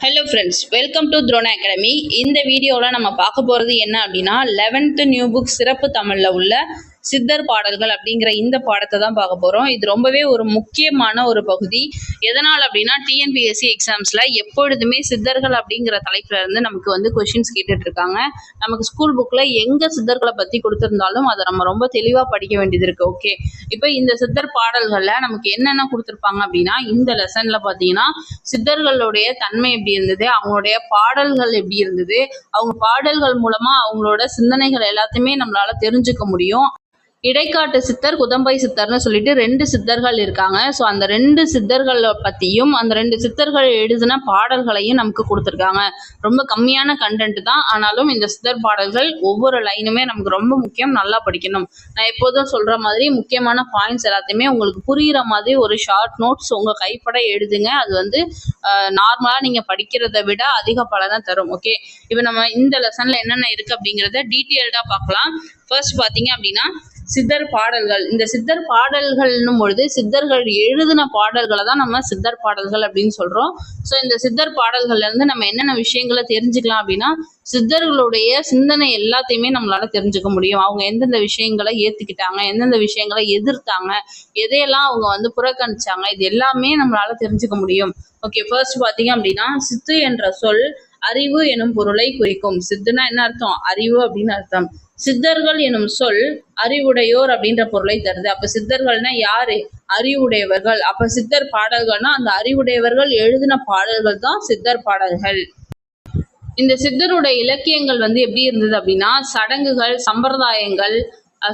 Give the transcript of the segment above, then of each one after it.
Hello friends welcome to Drona academy இந்த வீடியோவில் நம்ம பார்க்க போகிறது என்ன அப்படின்னா லெவன்த்து நியூ புக் சிறப்பு தமிழில் உள்ள சித்தர் பாடல்கள் அப்படிங்கிற இந்த பாடத்தை தான் பார்க்க போகிறோம் இது ரொம்பவே ஒரு முக்கியமான ஒரு பகுதி. எதனால் அப்படின்னா டிஎன்பிஎஸ்சி எக்ஸாம்ஸில் எப்பொழுதுமே சித்தர்கள் அப்படிங்கிற தலைப்புல இருந்து நமக்கு வந்து கொஷின்ஸ் கேட்டுட்டு இருக்காங்க. நமக்கு ஸ்கூல் புக்கில் எங்கே சித்தர்களை பற்றி கொடுத்துருந்தாலும் அதை நம்ம ரொம்ப தெளிவாக படிக்க வேண்டியது இருக்குது ஓகே இப்போ இந்த சித்தர் பாடல்களில் நமக்கு என்னென்ன கொடுத்துருப்பாங்க அப்படின்னா இந்த லெசனில் பார்த்தீங்கன்னா சித்தர்களுடைய தன்மை எப்படி இருந்தது அவங்களுடைய பாடல்கள் எப்படி இருந்தது அவங்க பாடல்கள் மூலமாக அவங்களோட சிந்தனைகள் எல்லாத்தையுமே நம்மளால தெரிஞ்சுக்க முடியும். இடைக்காட்டு சித்தர் குதம்பை சித்தர்னு சொல்லிட்டு ரெண்டு சித்தர்கள் இருக்காங்க. ஸோ அந்த ரெண்டு சித்தர்களை பற்றியும் அந்த ரெண்டு சித்தர்கள் எழுதின பாடல்களையும் நமக்கு கொடுத்துருக்காங்க. ரொம்ப கம்மியான கண்டென்ட் தான். ஆனாலும் இந்த சித்தர் பாடல்கள் ஒவ்வொரு லைனுமே நமக்கு ரொம்ப முக்கியம். நல்லா படிக்கணும். நான் எப்போதும் சொல்கிற மாதிரி முக்கியமான பாயிண்ட்ஸ் எல்லாத்தையுமே உங்களுக்கு புரிகிற மாதிரி ஒரு ஷார்ட் நோட்ஸ் உங்கள் கைப்பட எழுதுங்க. அது வந்து நார்மலாக நீங்கள் படிக்கிறதை விட அதிக பலனை தரும். ஓகே இப்போ நம்ம இந்த லெசனில் என்னென்ன இருக்குது அப்படிங்கிறத டீட்டெயில்டாக பார்க்கலாம். ஃபர்ஸ்ட் பார்த்தீங்க அப்படின்னா சித்தர் பாடல்கள். இந்த சித்தர் பாடல்கள்னும் பொழுது சித்தர்கள் எழுதின பாடல்களை தான் நம்ம சித்தர் பாடல்கள் அப்படின்னு சொல்கிறோம் ஸோ இந்த சித்தர் பாடல்கள்ல இருந்து நம்ம என்னென்ன விஷயங்களை தெரிஞ்சுக்கலாம் அப்படின்னா சித்தர்களுடைய சிந்தனை எல்லாத்தையுமே நம்மளால தெரிஞ்சுக்க முடியும். அவங்க எந்தெந்த விஷயங்களை ஏத்துக்கிட்டாங்க எந்தெந்த விஷயங்களை எதிர்த்தாங்க எதையெல்லாம் அவங்க வந்து புறக்கணிச்சாங்க இது எல்லாமே நம்மளால தெரிஞ்சுக்க முடியும். ஓகே ஃபர்ஸ்ட் பார்த்தீங்க அப்படின்னா சித்து என்ற சொல் அறிவு எனும் பொருளை குறிக்கும். சித்துனா என்ன அர்த்தம்? அறிவு அப்படின்னு அர்த்தம். சித்தர்கள் எனும் சொல் அறிவுடையோர் அப்படின்ற பொருளை தருது. அப்ப சித்தர்கள்னா யாரு? அறிவுடையவர்கள். அப்ப சித்தர் பாடல்கள்னா அந்த அறிவுடையவர்கள் எழுதின பாடல்கள் தான் சித்தர் பாடல்கள். இந்த சித்தருடைய இலக்கியங்கள் வந்து எப்படி இருந்தது அப்படின்னா சடங்குகள் சம்பிரதாயங்கள்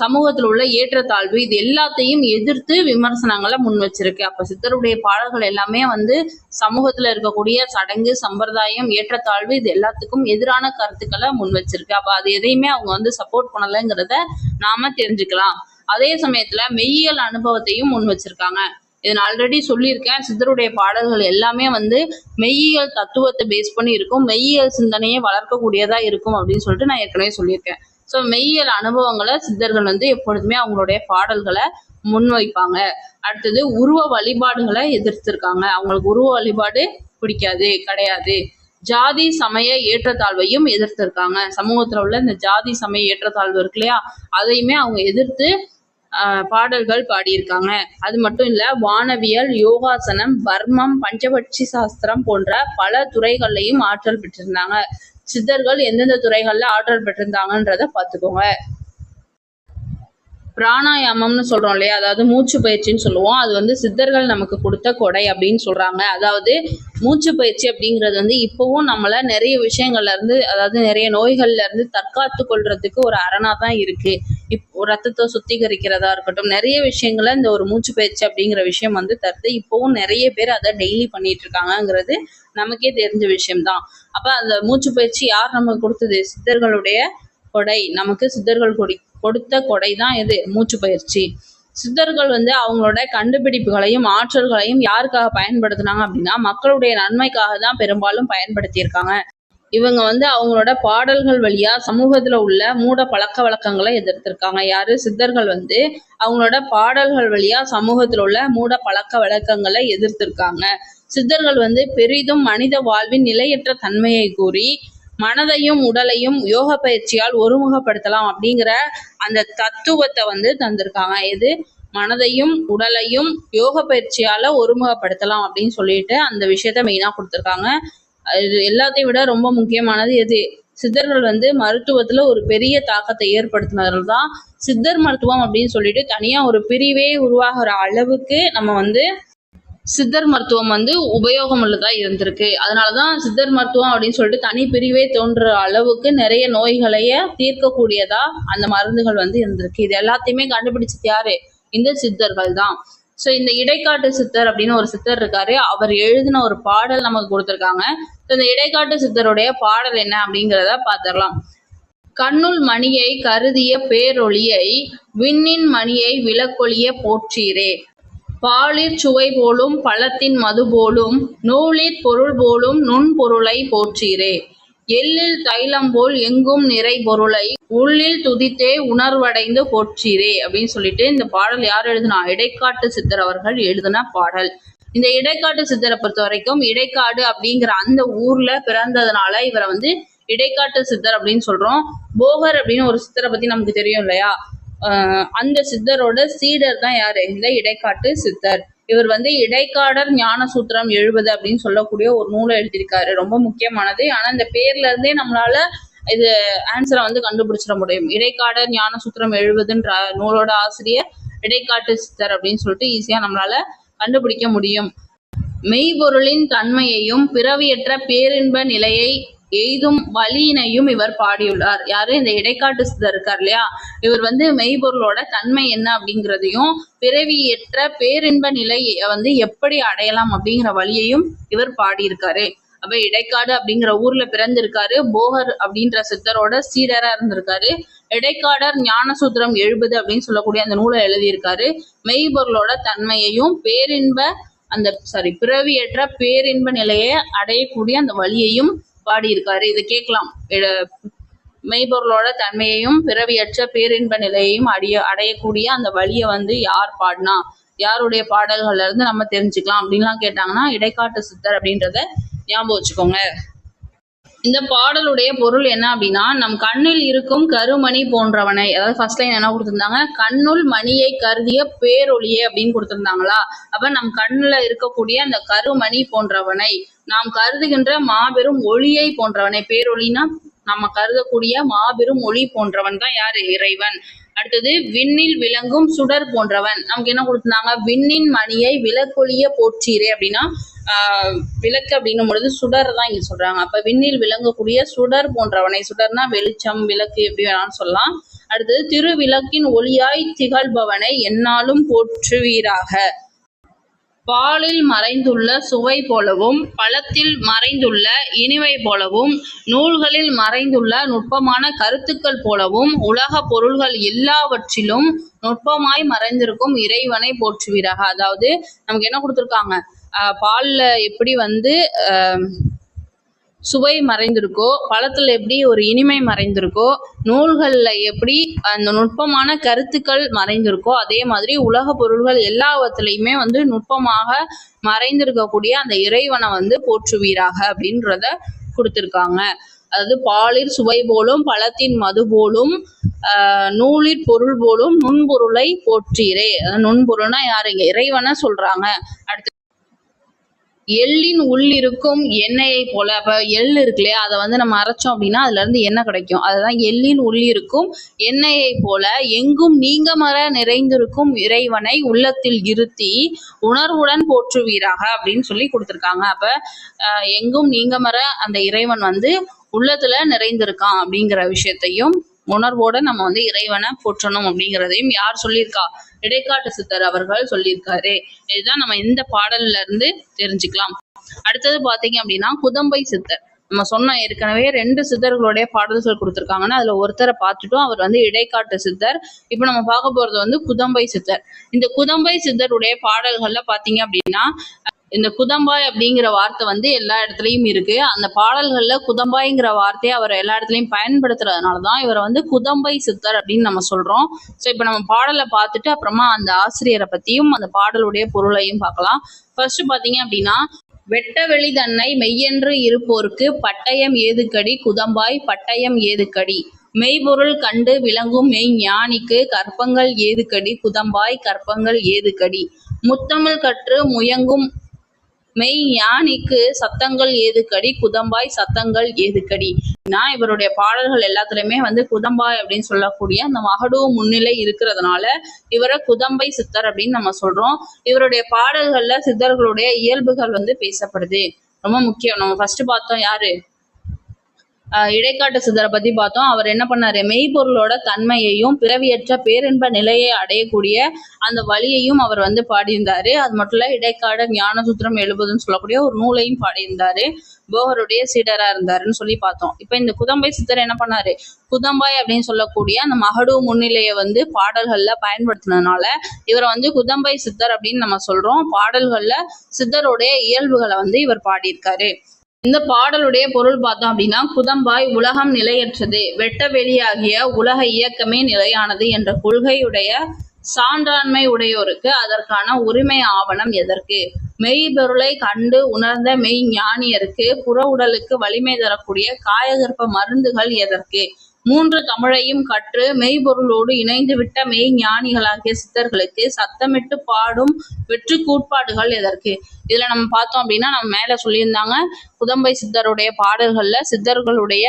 சமூகத்தில் உள்ள ஏற்றத்தாழ்வு இது எல்லாத்தையும் எதிர்த்து விமர்சனங்களை முன் வச்சிருக்கு. அப்ப சித்தருடைய பாடல்கள் எல்லாமே வந்து சமூகத்துல இருக்கக்கூடிய சடங்கு சம்பிரதாயம் ஏற்றத்தாழ்வு இது எல்லாத்துக்கும் எதிரான கருத்துக்களை முன் வச்சிருக்கு. அப்ப அது எதையுமே அவங்க வந்து சப்போர்ட் பண்ணலைங்கிறத நாம தெரிஞ்சுக்கலாம். அதே சமயத்துல மெய்யியல் அனுபவத்தையும் முன் வச்சிருக்காங்க. இதை நான் ஆல்ரெடி சொல்லியிருக்கேன். சித்தருடைய பாடல்கள் எல்லாமே வந்து மெய்யியல் தத்துவத்தை பேஸ் பண்ணி இருக்கும். மெய்யியல் சிந்தனையை வளர்க்கக்கூடியதா இருக்கும் அப்படின்னு சொல்லிட்டு நான் ஏற்கனவே சொல்லியிருக்கேன். ஸோ மெய்யியல் அனுபவங்களை சித்தர்கள் வந்து எப்பொழுதுமே அவங்களுடைய பாடல்களை முன்வைப்பாங்க. அடுத்தது உருவ வழிபாடுகளை எதிர்த்திருக்காங்க. அவங்களுக்கு உருவ வழிபாடு பிடிக்காது கிடையாது. ஜாதி சமய ஏற்றத்தாழ்வையும் எதிர்த்திருக்காங்க. சமூகத்தில் உள்ள இந்த ஜாதி சமய ஏற்றத்தாழ்வு இருக்கு இல்லையா? அதையுமே அவங்க எதிர்த்து பாடல்கள் பாடியிருக்காங்க. அது மட்டும் இல்லை வானவியல் யோகாசனம் வர்மம் பஞ்சபட்சி சாஸ்திரம் போன்ற பல துறைகள்லையும் ஆற்றல் பெற்றிருந்தாங்க. சித்தர்கள் எந்தெந்த துறைகள்ல ஆற்றல் பெற்றிருந்தாங்கன்றத பார்த்துக்கோங்க. பிராணாயாமம்னு சொல்றோம் இல்லையா? அதாவது மூச்சு பயிற்சின்னு சொல்லுவோம். அது வந்து சித்தர்கள் நமக்கு கொடுத்த கொடை அப்படின்னு சொல்றாங்க. அதாவது மூச்சு பயிற்சி அப்படிங்கிறது வந்து இப்பவும் நம்மள நிறைய விஷயங்கள்ல இருந்து அதாவது நிறைய நோய்கள்ல இருந்து தற்காத்து கொள்றதுக்கு ஒரு அரணா தான் இருக்கு. இப்போ ரத்தத்தை சுத்திகரிக்கிறதா இருக்கட்டும் நிறைய விஷயங்களை இந்த ஒரு மூச்சு பயிற்சி அப்படிங்கிற விஷயம் வந்து தருது. இப்போவும் நிறைய பேர் அதை டெய்லி பண்ணிட்டு இருக்காங்கங்கிறது நமக்கே தெரிஞ்ச விஷயம்தான். அப்ப அந்த மூச்சு பயிற்சி யார் நமக்கு கொடுத்தது? சித்தர்களுடைய கொடை. நமக்கு சித்தர்கள் கொடி கொடுத்த கொடை தான் எது மூச்சு பயிற்சி. சித்தர்கள் வந்து அவங்களோட கண்டுபிடிப்புகளையும் ஆற்றல்களையும் யாருக்காக பயன்படுத்தினாங்க அப்படின்னா மக்களுடைய நன்மைக்காக தான் பெரும்பாலும் பயன்படுத்தியிருக்காங்க. இவங்க வந்து அவங்களோட பாடல்கள் வழியா சமூகத்துல உள்ள மூட பழக்க வழக்கங்களை எதிர்த்திருக்காங்க. யாரு? சித்தர்கள் வந்து அவங்களோட பாடல்கள் வழியா சமூகத்துல உள்ள மூட பழக்க வழக்கங்களை எதிர்த்திருக்காங்க. சித்தர்கள் வந்து பெரிதும் மனித வாழ்வின் நிலையற்ற தன்மையை கூறி மனதையும் உடலையும் யோக பயிற்சியால் ஒருமுகப்படுத்தலாம் அப்படிங்கிற அந்த தத்துவத்தை வந்து தந்திருக்காங்க. எது? மனதையும் உடலையும் யோக பயிற்சியால ஒருமுகப்படுத்தலாம் அப்படின்னு சொல்லிட்டு அந்த விஷயத்த மெயினா கொடுத்துருக்காங்க. இது எல்லாத்தையும் விட ரொம்ப முக்கியமானது எது? சித்தர்கள் வந்து மருத்துவத்துல ஒரு பெரிய தாக்கத்தை ஏற்படுத்தினதுல தான் சித்தர் மருத்துவம் அப்படின்னு சொல்லிட்டு தனியா ஒரு பிரிவே உருவாகிற அளவுக்கு நம்ம வந்து சித்தர் மருத்துவம் வந்து உபயோகம் உள்ளதா இருந்திருக்கு. அதனாலதான் சித்தர் மருத்துவம் அப்படின்னு சொல்லிட்டு தனி பிரிவே தோன்ற அளவுக்கு நிறைய நோய்களைய தீர்க்கக்கூடியதா அந்த மருந்துகள் வந்து இருந்திருக்கு. இது எல்லாத்தையுமே கண்டுபிடிச்சது யாரு? இந்த சித்தர்கள் தான். ஸோ இந்த இடைக்காட்டு சித்தர் அப்படின்னு ஒரு சித்தர் இருக்காரு. அவர் எழுதின ஒரு பாடல் நமக்கு கொடுத்துருக்காங்க. ஸோ இந்த இடைக்காட்டு சித்தருடைய பாடல் என்ன அப்படிங்கிறத பார்த்துடலாம். கண்ணுள் மணியை கருதிய பேரொளியை விண்ணின் மணியை விளக்கொழிய போற்றீரே. பாலிற் சுவை போலும் பழத்தின் மது போலும் நூலிற் பொருள் போலும் நுண்பொருளை போற்றீரே. எள்ளில் தைலம் போல் எங்கும் நிறை பொருளை உள்ளில் துதித்தே உணர்வடைந்து போற்றீரே அப்படின்னு சொல்லிட்டு இந்த பாடல் யார் எழுதுனா? இடைக்காட்டு சித்தர் அவர்கள் எழுதின பாடல். இந்த இடைக்காட்டு சித்தரை பொறுத்த வரைக்கும் இடைக்காடு அப்படிங்கிற அந்த ஊர்ல பிறந்ததுனால இவரை வந்து இடைக்காட்டு சித்தர் அப்படின்னு சொல்றோம். போகர் அப்படின்னு ஒரு சித்தரை பத்தி நமக்கு தெரியும் இல்லையா? ஆஹ் அந்த சித்தரோட சீடர் தான் யாரு? இந்த இடைக்காட்டு சித்தர். இவர் வந்து இடைக்காடர் ஞான சூத்திரம் எழுபது அப்படின்னு சொல்லக்கூடிய ஒரு நூலை எழுதியிருக்காரு. ரொம்ப முக்கியமானது. ஆனா இந்த பேர்ல இருந்தே நம்மளால இது ஆன்சரை வந்து கண்டுபிடிச்சிட முடியும். இடைக்காடர் ஞான சூத்திரம் எழுபதுன்ற நூலோட ஆசிரியர் இடைக்காட்டு சித்தர் அப்படின்னு சொல்லிட்டு ஈஸியா நம்மளால கண்டுபிடிக்க முடியும். மெய்பொருளின் தன்மையையும் பிறவியற்ற பேரின்ப நிலையை எய்தும் வழியினையும் இவர் பாடியுள்ளார். யாரு? இந்த இடைக்காட்டு சித்தர் இருக்கார் இல்லையா? இவர் வந்து மெய்பொருளோட தன்மை என்ன அப்படிங்கிறதையும் பிறவியற்ற பேரின்ப நிலையை வந்து எப்படி அடையலாம் அப்படிங்கிற வழியையும் இவர் பாடியிருக்காரு. அப்ப இடைக்காடு அப்படிங்கிற ஊர்ல பிறந்திருக்காரு. போகர் அப்படின்ற சித்தரோட சீடரா இருந்திருக்காரு. இடைக்காடர் ஞானசூத்திரம் எழுபது அப்படின்னு சொல்லக்கூடிய அந்த நூலை எழுதியிருக்காரு. மெய்பொருளோட தன்மையையும் பேரின்ப அந்த சாரி பிறவியற்ற பேரின்ப நிலையை அடையக்கூடிய அந்த வழியையும் பாடியிருக்காரு. இதை கேட்கலாம். மெய்பொருளோட தன்மையையும் பிறவியற்ற பேரின்ப நிலையையும் அடைய அடையக்கூடிய அந்த வழியை வந்து யார் பாடினா? யாருடைய பாடல்கள்ல இருந்து நம்ம தெரிஞ்சுக்கலாம். அப்படின்லாம் கேட்டாங்கன்னா இடைக்காட்டு சித்தர் அப்படின்றத ஞாபகம் வச்சுக்கோங்க. இந்த பாடலுடைய பொருள் என்ன அப்படின்னா நம் கண்ணில் இருக்கும் கருமணி போன்றவனை அதாவது ஃபர்ஸ்ட் லைன் என்ன கொடுத்துருந்தாங்க? கண்ணுள் மணியை கருதிய பேரொழியே அப்படின்னு கொடுத்திருந்தாங்களா? அப்ப நம் கண்ணுல இருக்கக்கூடிய அந்த கருமணி போன்றவனை நாம் கருதுகின்ற மாபெரும் ஒளியை போன்றவனை பேரொழினா நம்ம கருதக்கூடிய மாபெரும் ஒளி போன்றவன் தான் யார்? இறைவன். அடுத்தது விண்ணில் விளங்கும் சுடர் போன்றவன். நமக்கு என்ன கொடுத்திருந்தாங்க? விண்ணின் மணியை விளக்கொழிய போற்றீரே அப்படின்னா ஆஹ் விளக்கு அப்படின்னும் பொழுது சுடர் தான் இங்க சொல்றாங்க. அப்ப விண்ணில் விளங்கக்கூடிய சுடர் போன்றவனை சுடர்னா வெளிச்சம் விளக்கு எப்படி வேணாலும் சொல்லலாம். அடுத்தது திருவிளக்கின் ஒளியாய் திகழ்பவனை என்னாலும் போற்றுவீராக. பாலில் மறைந்துள்ள சுவை போலவும் பழத்தில் மறைந்துள்ள இனிமை போலவும் நூல்களில் மறைந்துள்ள நுட்பமான கருத்துக்கள் போலவும் உலக பொருள்கள் எல்லாவற்றிலும் நுட்பமாய் மறைந்திருக்கும் இறைவனை போற்றுவீராக. அதாவது நமக்கு என்ன கொடுத்துருக்காங்க? ஆஹ் பால்ல எப்படி வந்து ஆஹ் சுவை மறைந்திருக்கோ பழத்தில் எப்படி ஒரு இனிமை மறைந்திருக்கோ நூல்களில் எப்படி அந்த நுட்பமான கருத்துக்கள் மறைந்திருக்கோ அதே மாதிரி உலக பொருள்கள் எல்லாவற்றிலையுமே வந்து நுட்பமாக மறைந்திருக்கக்கூடிய அந்த இறைவனை வந்து போற்றுவீராக அப்படின்றத கொடுத்துருக்காங்க. அதாவது பாலிற் சுவை போலும் பழத்தின் மது போலும் நூலிற் பொருள் போலும் நுண்பொருளை போற்றீரே அதாவது நுண்பொருள்னா யாருங்க இறைவனை சொல்றாங்க. அடுத்து எள்ளின் உள்ளிருக்கும் எண்ணெயை போல அப்போ எள் இருக்கு இல்லையா அதை வந்து நம்ம அரைச்சோம் அப்படின்னா அதுல இருந்து எண்ணெய் கிடைக்கும். அதுதான் எள்ளின் உள்ளிருக்கும் எண்ணெயை போல எங்கும் நீங்க மர நிறைந்திருக்கும் இறைவனை உள்ளத்தில் இருத்தி உணர்வுடன் போற்றுவீராக அப்படின்னு சொல்லி கொடுத்துருக்காங்க. அப்ப எங்கும் நீங்க மர அந்த இறைவன் வந்து உள்ளத்துல நிறைந்திருக்கான் அப்படிங்கிற விஷயத்தையும் உணர்வோட நம்ம வந்து இறைவனை போற்றணும் அப்படிங்கிறதையும் யார் சொல்லியிருக்கா? இடைக்காட்டு சித்தர் அவர்கள் சொல்லியிருக்காரு. இதுதான் நம்ம இந்த பாடல்ல இருந்து தெரிஞ்சுக்கலாம். அடுத்தது பாத்தீங்க அப்படின்னா குதம்பை சித்தர். நம்ம சொன்ன ஏற்கனவே ரெண்டு சித்தர்களுடைய பாடல்கள் கொடுத்துருக்காங்கன்னா அதுல ஒருத்தரை பார்த்துட்டோம். அவர் வந்து இடைக்காட்டு சித்தர். இப்போ நம்ம பார்க்க போறது வந்து குதம்பை சித்தர். இந்த குதம்பை சித்தருடைய பாடல்கள்ல பாத்தீங்க அப்படின்னா இந்த குதம்பாய் அப்படிங்கிற வார்த்தை வந்து எல்லா இடத்துலையும் இருக்கு. அந்த பாடல்கள்ல குதம்பாய்ங்கிற வார்த்தையை அவர் எல்லா இடத்துலையும் பயன்படுத்துறதுனால தான் இவரை வந்து குதம்பை சித்தர் அப்படின்னு நம்ம சொல்றோம். ஸோ இப்போ நம்ம பாடலை பார்த்துட்டு அப்புறமா அந்த ஆசிரியரை பத்தியும் அந்த பாடலுடைய பொருளையும் பார்க்கலாம். ஃபர்ஸ்ட் பார்த்தீங்க அப்படின்னா வெட்ட வெளி தன்னை மெய்யென்று இருப்போர்க்கு பட்டயம் ஏதுக்கடி? குதம்பாய் பட்டயம் ஏதுக்கடி? மெய்பொருள் கண்டு விளங்கும் மெய் ஞானிக்கு கற்பங்கள் ஏதுக்கடி? குதம்பாய் கற்பங்கள் ஏதுக்கடி? முத்தமிழ் கற்று முயங்கும் மெய் ஞானிக்கு சத்தங்கள் ஏதுக்கடி குதம்பாய் சத்தங்கள் ஏதுக்கடி? நான் இவருடைய பாடல்கள் எல்லாத்துலயுமே வந்து குதம்பாய் அப்படின்னு சொல்லக்கூடிய அந்த மகடு முன்னிலை இருக்கிறதுனால இவரை குதம்பை சித்தர் அப்படின்னு நம்ம சொல்றோம். இவருடைய பாடல்கள்ல சித்தர்களுடைய இயல்புகள் வந்து பேசப்படுது. ரொம்ப முக்கியம். நம்ம ஃபர்ஸ்ட் பார்த்தோம் யாரு? இடைக்காட்டு சித்தரை பத்தி பார்த்தோம். அவர் என்ன பண்ணாரு? மெய்ப்பொருளோட தன்மையையும் பிறவியற்ற பேரின்ப நிலையை அடையக்கூடிய அந்த வழியையும் அவர் வந்து பாடியிருந்தாரு. அது மட்டும் இல்ல ஞான ஞானசூத்திரம் எழுபதுன்னு சொல்லக்கூடிய ஒரு நூலையும் பாடியிருந்தாரு. போகருடைய சீடரா இருந்தாருன்னு சொல்லி பார்த்தோம். இப்போ இந்த குதம்பை சித்தர் என்ன பண்ணாரு? குதம்பாய் அப்படின்னு சொல்லக்கூடிய அந்த மகடு முன்னிலையை வந்து பாடல்கள்ல பயன்படுத்தினதுனால இவரை வந்து குதம்பை சித்தர் அப்படின்னு நம்ம சொல்றோம். பாடல்கள்ல சித்தருடைய இயல்புகளை வந்து இவர் பாடியிருக்காரு. இந்த பாடலுடைய பொருள் பார்த்தோம் அப்படின்னா குதம்பாய் உலகம் நிலையற்றது வெட்ட வெளியாகிய உலக இயக்கமே நிலையானது என்ற கொள்கையுடைய சான்றாண்மை உடையோருக்கு அதற்கான உரிமை ஆவணம் எதற்கு? மெய்பொருளை கண்டு உணர்ந்த மெய் ஞானியருக்கு புற உடலுக்கு வலிமை தரக்கூடிய காயகற்ப மருந்துகள் எதற்கு? மூன்று தமிழையும் கற்று மெய்பொருளோடு இணைந்துவிட்ட மெய் ஞானிகளாகிய சித்தர்களுக்கு சத்தமிட்டு பாடும் வெற்றி கூட்பாடுகள் எதற்கு? இதுல நம்ம பார்த்தோம் அப்படின்னா நம்ம மேல சொல்லியிருந்தாங்க குதம்பை சித்தருடைய பாடல்கள்ல சித்தர்களுடைய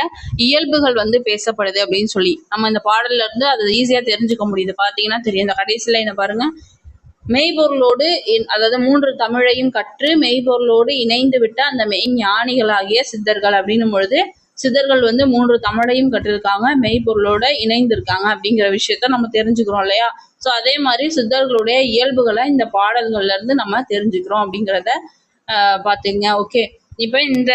இயல்புகள் வந்து பேசப்படுது அப்படின்னு சொல்லி. நம்ம இந்த பாடல்ல இருந்து அதை ஈஸியா தெரிஞ்சுக்க முடியுது. பாத்தீங்கன்னா தெரியும். இந்த கடைசியில என்ன பாருங்க. மெய்பொருளோடு அதாவது மூன்று தமிழையும் கற்று மெய்பொருளோடு இணைந்து விட்ட அந்த மெய் ஞானிகளாகிய சித்தர்கள் அப்படின்னும் பொழுது சித்தர்கள் வந்து மூன்று தமிழையும் கற்றிருக்காங்க மெய்ப்பொருளோட இணைந்திருக்காங்க அப்படிங்கிற விஷயத்த நம்ம தெரிஞ்சுக்கிறோம் இல்லையா? ஸோ அதே மாதிரி சித்தர்களுடைய இயல்புகளை இந்த பாடல்கள்ல இருந்து நம்ம தெரிஞ்சுக்கிறோம் அப்படிங்கிறத ஆஹ் ஓகே இப்போ இந்த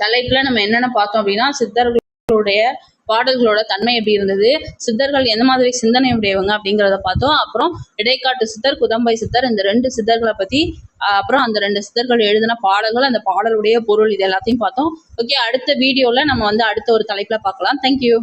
தலைப்புல நம்ம என்னென்ன பார்த்தோம் அப்படின்னா சித்தர்களுடைய பாடல்களோட தன்மை எப்படி இருந்தது? சித்தர்கள் எந்த மாதிரி சிந்தனை உடையவங்க அப்படிங்கிறத பார்த்தோம். அப்புறம் இடைக்காட்டு சித்தர் குதம்பை சித்தர் இந்த ரெண்டு சித்தர்களை பத்தி ஆஹ் அப்புறம் அந்த ரெண்டு சித்தர்கள் எழுதின பாடல்கள் அந்த பாடலுடைய பொருள் இது எல்லாத்தையும் பார்த்தோம். ஓகே அடுத்த வீடியோல நம்ம வந்து அடுத்த ஒரு தலைப்புல பார்க்கலாம். தேங்க்யூ